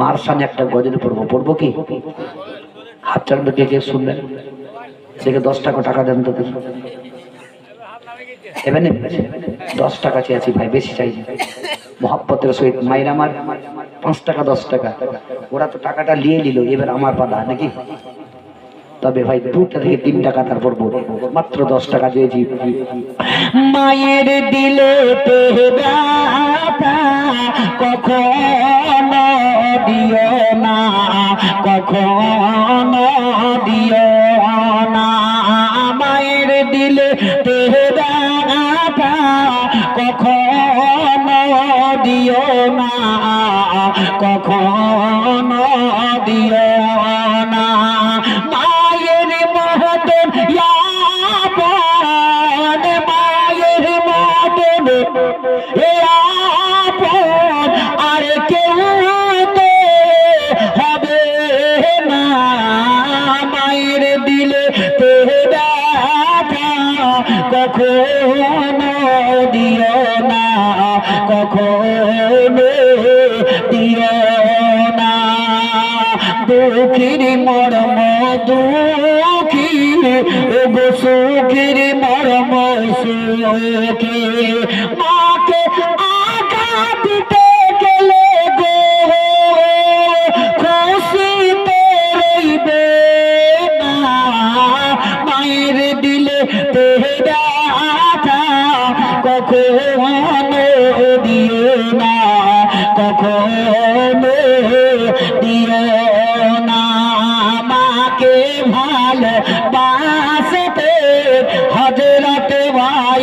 মার সামনে একটা গজল পড়ব। পড়ব কি? হাত চাকবে কে কে শুনবেন সেকে দশ টাকা টাকা দেন তো দশ টাকা চেয়েছি ভাই, বেশি চাইছি মহাব্বতের সহিত মায়ের আমার, পাঁচ টাকা, দশ টাকা। ওরা তো টাকাটা নিয়ে নিল, এবার আমার পালা, নাকি? তবে ভাই, দুটা থেকে তিন টাকা তারপর মাত্র দশ টাকা দিয়েছি। মায়ের দিলে কখনো দিও না, কখনো দিও না। মায়ের দিলে তেহরা, কখনো দিও না, কখনো দিও না। মায়ের মহতন মায়ের মহতন এ দুঃখীর মরম দুঃখী গো সুখীর মরম সুখী। মাকে আগা দিতে গেলে গো খুশিতে রইবে না। মায়ের দিলে তেরা কখনো দিও না।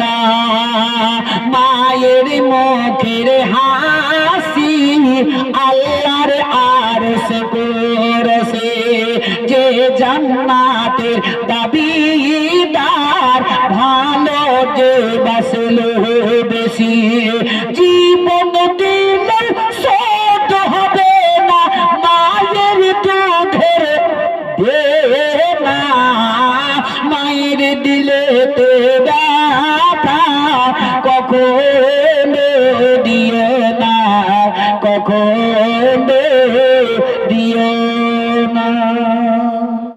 না। মায়ের মুখের হাসি আল্লাহর আর সে করছে। যে জান্নাতের দাবিদার ভালো যে বাসলো বেশি। কখনো দিও না কখনো